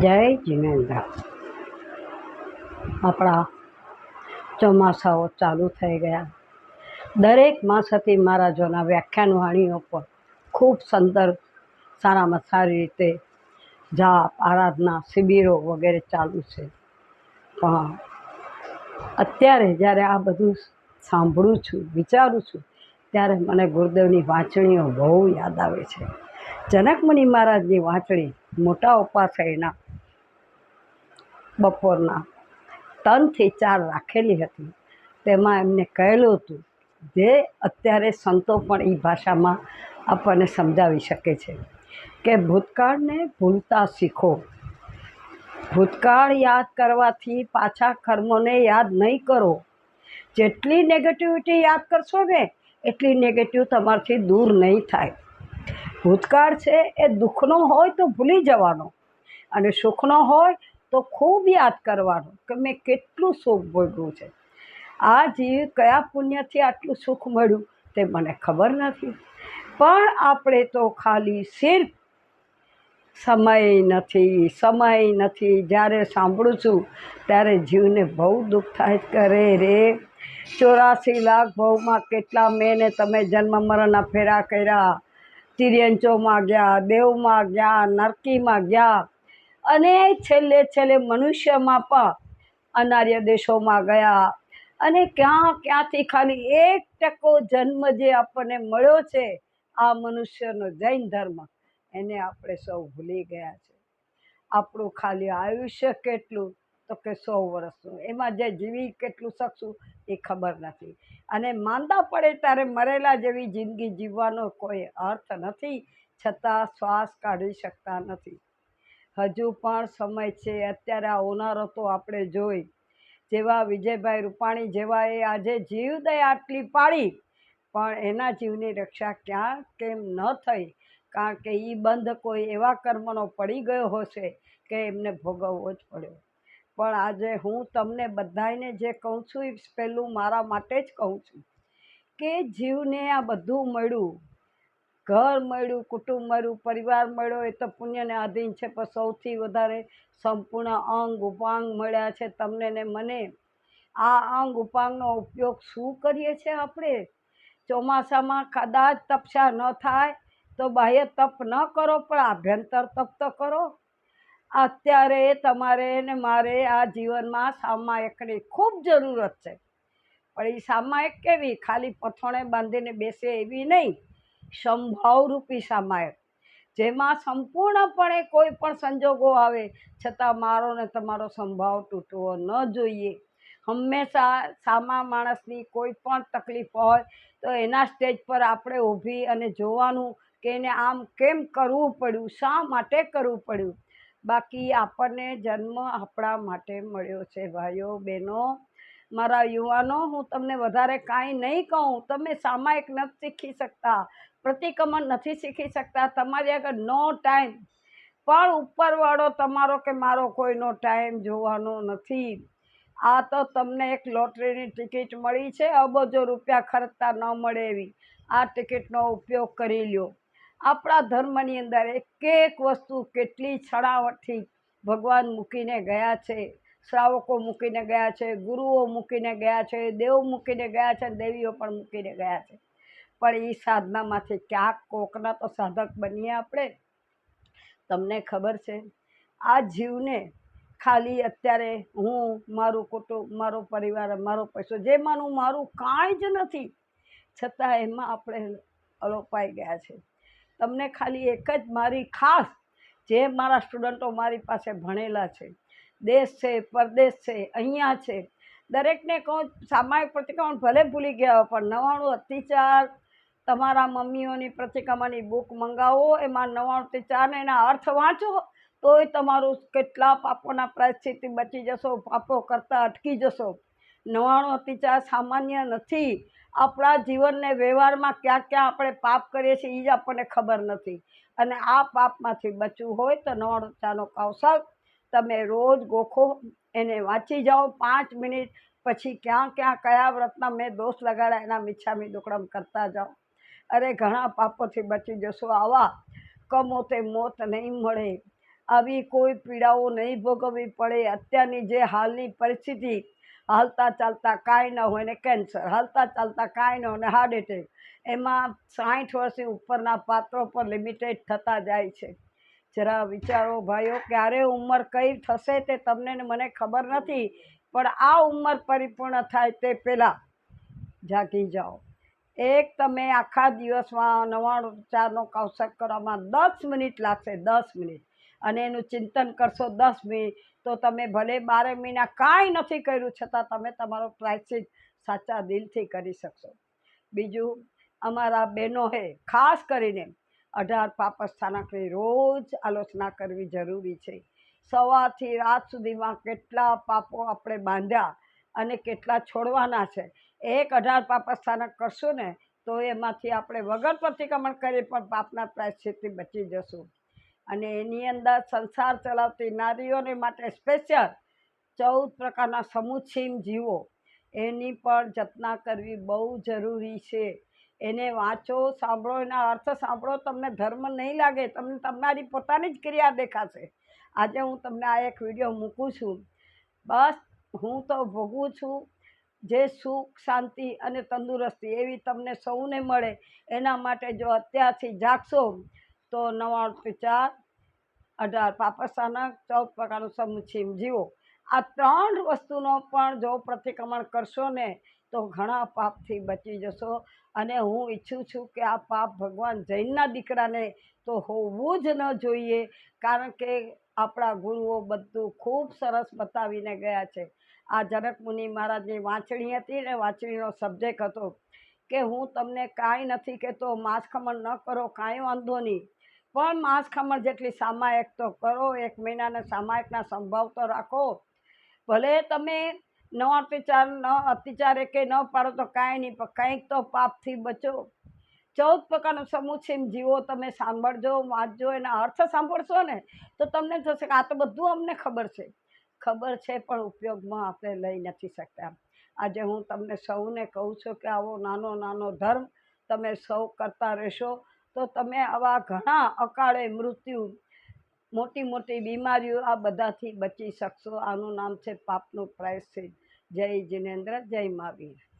જય જિનેન્દ્ર. આપણા ચોમાસાઓ ચાલુ થઈ ગયા. દરેક માસથી મહારાજોના વ્યાખ્યાન વાણીઓ પર. ખૂબ સુંદર, સારામાં સારી રીતે જાપ, આરાધના, શિબિરો વગેરે ચાલુ છે. પણ અત્યારે જ્યારે આ બધું સાંભળું છું, વિચારું છું, ત્યારે મને ગુરુદેવની વાંચણીઓ બહુ યાદ આવે છે. જનકમુનિ મહારાજની વાંચણી મોટા ઉપાશ્રયના બપોરના ત્રણથી ચાર રાખેલી હતી. તેમાં એમને કહેલું હતું, જે અત્યારે સંતો પણ એ ભાષામાં આપણને સમજાવી શકે છે કે ભૂતકાળને ભૂલતા શીખો. ભૂતકાળ યાદ કરવાથી પાછા કર્મોને યાદ નહીં કરો. જેટલી નેગેટિવિટી યાદ કરશો ને, એટલી નેગેટિવ તમારથી દૂર નહીં થાય. ભૂતકાળ છે એ દુઃખનો હોય તો ભૂલી જવાનો અને સુખનો હોય તો ખૂબ યાદ કરવાનું કે મેં કેટલું સુખ ભોગવ્યું છે. આ જીવ કયા પુણ્યથી આટલું સુખ મળ્યું તે મને ખબર નથી. પણ આપણે તો ખાલી સિર્ફ સમય નથી સમય નથી. જ્યારે સાંભળું છું ત્યારે જીવને બહુ દુઃખ થાય કરે રે, ચોરાસી લાખ ભાવમાં કેટલા મેં તમે જન્મ મરણના ફેરા કર્યા. તિર્યંચોમાં ગયા, દેવમાં ગયા, નરકીમાં ગયા. અને છેલ્લે છેલ્લે મનુષ્યમાં પણ અનાર્ય દેશોમાં ગયા. અને ક્યાં ક્યાંથી ખાલી એક ટકો જન્મ જે આપણને મળ્યો છે, આ મનુષ્યનો જૈન ધર્મ, એને આપણે સૌ ભૂલી ગયા છે. આપણું ખાલી આયુષ્ય કેટલું તો કે સો વર્ષનું. એમાં જે જીવી કેટલું શકશું એ ખબર નથી. અને માંદા પડે ત્યારે મરેલા જેવી જિંદગી જીવવાનો કોઈ અર્થ નથી, છતાં શ્વાસ કાઢી શકતા નથી. હજુ પણ સમય છે. અત્યારે આ ઉનાળો તો આપણે જોઈ જેવા વિજયભાઈ રૂપાણી જેવા એ આજે જીવદય આટલી પાડી પણ એના જીવની રક્ષા ક્યાં કેમ ન થઈ? કારણ કે એ બંધ કોઈ એવા કર્મનો પડી ગયો હશે કે એમને ભોગવવો જ પડ્યો. પણ આજે હું તમને બધાને જે કહું છું એ પહેલું મારા માટે જ કહું છું કે જીવને આ બધું મળ્યું ઘર મળ્યું, કુટુંબ મળ્યું, પરિવાર મળ્યો એ તો પુણ્યને આધીન છે. પણ સૌથી વધારે સંપૂર્ણ અંગ, ઉપાંગ મળ્યા છે. તમને ને મને આ અંગ, ઉપાંગનો ઉપયોગ શું કરીએ છીએ આપણે? ચોમાસામાં કદાચ તપસ્યા ન થાય તો બાહ્ય તપ ન કરો, પણ આભ્યંતર તપ તો કરો. અત્યારે તમારે ને મારે આ જીવનમાં સામાયકની ખૂબ જરૂરત છે. પણ એ સામાયક કેવી? ખાલી પથોણે બાંધીને બેસે એવી નહીં. સંભાવરૂપી સામાયક, જેમાં સંપૂર્ણપણે કોઈ પણ સંજોગો આવે, છતાં મારો ને તમારો સંભાવ તૂટવો ન જોઈએ. હંમેશા સામા માણસની કોઈ પણ તકલીફ હોય, તો એના સ્ટેજ પર આપણે ઊભી અને જોવાનું કે એને આમ કેમ કરવું પડ્યું, શા માટે કરવું પડ્યું? બાકી આપણને જન્મ આપણા માટે મળ્યો છે, ભાઈઓ, બહેનો. મારા યુવાનો, હું તમને વધારે કાંઈ નહીં કહું. તમે સામાયિક નથી શીખી શકતા, પ્રતિક્રમણ નથી શીખી શકતા. તમારી આગળ નો ટાઈમ. પણ ઉપરવાળો તમારો કે મારો કોઈનો ટાઈમ જોવાનો નથી. આ તો તમને એક લોટરીની ટિકિટ મળી છે. અબજો રૂપિયા ખર્ચતા ન મળે એવી. આ ટિકિટનો ઉપયોગ કરી લ્યો. આપણા ધર્મની અંદર એક એક વસ્તુ કેટલી છણાવટથી ભગવાન મૂકીને ગયા છે. શ્રાવકો મૂકીને ગયા છે, ગુરુઓ મૂકીને ગયા છે, દેવ મૂકીને ગયા છે, દેવીઓ પણ મૂકીને ગયા છે. પણ એ સાધનામાંથી ક્યાંક કોકના તો સાધક બનીએ આપણે? તમને ખબર છે? આ જીવને ખાલી અત્યારે હું, મારું કુટુંબ, મારો પરિવાર, મારો પૈસો જેમાંનું મારું કાંઈ જ નથી, છતાં એમાં આપણે અલોપાઈ ગયા છે. તમને ખાલી એક જ મારી ખાસ, જે મારા સ્ટુડન્ટો મારી પાસે ભણેલા છે દેશ છે, પરદેશ છે, અહીંયા છે. દરેકને કહું, સામાયિક પ્રતિક્રમણ ભલે ભૂલી ગયા પણ નવાણું અતિચાર તમારા મમ્મીઓની પ્રતિક્રમણની બુક મંગાવો, એમાં નવાણું અતિચારને એના અર્થ વાંચો, તોય તમારું કેટલા પાપોના પરિસ્થિતિ બચી જશો, પાપો કરતાં અટકી જશો. નવાણું અતિચાર સામાન્ય નથી. આપણા જીવનને વ્યવહારમાં ક્યાં ક્યાં આપણે પાપ કરીએ છીએ એ જ આપણને ખબર નથી. અને આ પાપમાંથી બચવું હોય તો નવાણું ચાનો કૌશલ તમે રોજ ગોખો, એને વાંચી જાઓ, પાંચ મિનિટ પછી ક્યાં ક્યાં કયા વ્રતમાં મેં દોષ લગાડ્યા એના મિચ્છામી દુકડમ કરતા જાઓ. અરે, ઘણા પાપોથી બચી જશો. આવા કમો તે મોત નહીં મળે. આવી કોઈ પીડાઓ નહીં ભોગવવી પડે. અત્યારની જે હાલની પરિસ્થિતિ, હાલતા ચાલતા કાંઈ ન હોય ને કેન્સર, હાલતા ચાલતા કાંઈ ન હોય ને હાર્ટ એટેક, એમાં સાઠ વર્ષથી ઉપરના પાત્રો પર લિમિટેડ થતા જાય છે. જરા વિચારો ભાઈઓ, ક્યારે ઉંમર કઈ થશે તે તમને મને ખબર નથી, પણ આ ઉંમર પરિપૂર્ણ થાય તે પહેલાં જાગી જાઓ. એક તમે આખા દિવસમાં નવ્વાણું ચારનો કૌશક કરવામાં દસ મિનિટ લાગશે, દસ મિનિટ. અને એનું ચિંતન કરશો દસ મિનિટ, તો તમે ભલે બારે મહિના કાંઈ નથી કર્યું, છતાં તમે તમારો પ્રાયશ્ચિત સાચા દિલથી કરી શકશો. બીજું, અમારા બહેનોએ ખાસ કરીને અઢાર પાપસ્થાનકની રોજ આલોચના કરવી જરૂરી છે. સવારથી રાત સુધીમાં કેટલા પાપો આપણે બાંધ્યા અને કેટલા છોડવાના છે. એક અઢાર પાપસ્થાનક કરશું ને, તો એમાંથી આપણે વગર પ્રતિક્રમણ કરી પણ પાપના પ્રાયશ્ચિતથી બચી જશું. અને એની અંદર સંસાર ચલાવતી નારીઓને માટે સ્પેશિયલ ચૌદ પ્રકારના સમુચ્છીમ જીવો. એની પણ જતના કરવી બહુ જરૂરી છે. એને વાંચો, સાંભળો, એના અર્થ સાંભળો, તમને ધર્મ નહીં લાગે, તમને તમારી પોતાની જ ક્રિયા દેખાશે. આજે હું તમને આ એક વીડિયો મૂકું છું. બસ, હું તો ભોગવું છું જે સુખ, શાંતિ અને તંદુરસ્તી એવી તમને સૌને મળે. એના માટે જો અત્યારથી જાગશો, તો નવાણું ચાર અઢાર પાપસ્તાનક ચૌદ પ્રકારનું સમુચ્છીમ જીવો, આ ત્રણ વસ્તુનો પણ જો પ્રતિક્રમણ કરશો ને તો ઘણા પાપથી બચી જશો. અને હું ઈચ્છું છું કે આ પાપ ભગવાન જૈનના દીકરાને તો હોવું જ ન જોઈએ, કારણ કે આપણા ગુરુઓ બધું ખૂબ સરસ બતાવીને ગયા છે. આ જનક મુનિ મહારાજની વાંચણી હતી ને વાંચણીનો સબ્જેક્ટ હતો કે હું તમને કાંઈ નથી કહેતો, માંસ ન કરો, કાંઈ વાંધો નહીં. પણ માંસ જેટલી સામાયિક તો કરો, એક મહિનાના સામાયિકના સંભાવ તો રાખો. ભલે તમે ન અતિચાર, ન અતિચારે કે ન પાડો તો કાંઈ નહીં, પણ કંઈક તો પાપથી બચો. ચૌદ પ્રકારનો સમુચ્છીમ જીવો, તમે સાંભળજો, વાંચજો, એના અર્થ સાંભળશો ને, તો તમને થશે કે આ તો બધું અમને ખબર છે. ખબર છે, પણ ઉપયોગમાં આપણે લઈ નથી શકતા. આજે હું તમને સૌને કહું છું કે આવો નાનો નાનો ધર્મ તમે સૌ કરતા રહેશો, તો તમે આવા ઘણા અકાળે મૃત્યુ, મોટી મોટી બીમારીઓ આ બધાથી બચી શકશો. આનું નામ છે પાપનું પ્રાયશ્ચિત. જય જિનેન્દ્ર જય મહાવીર.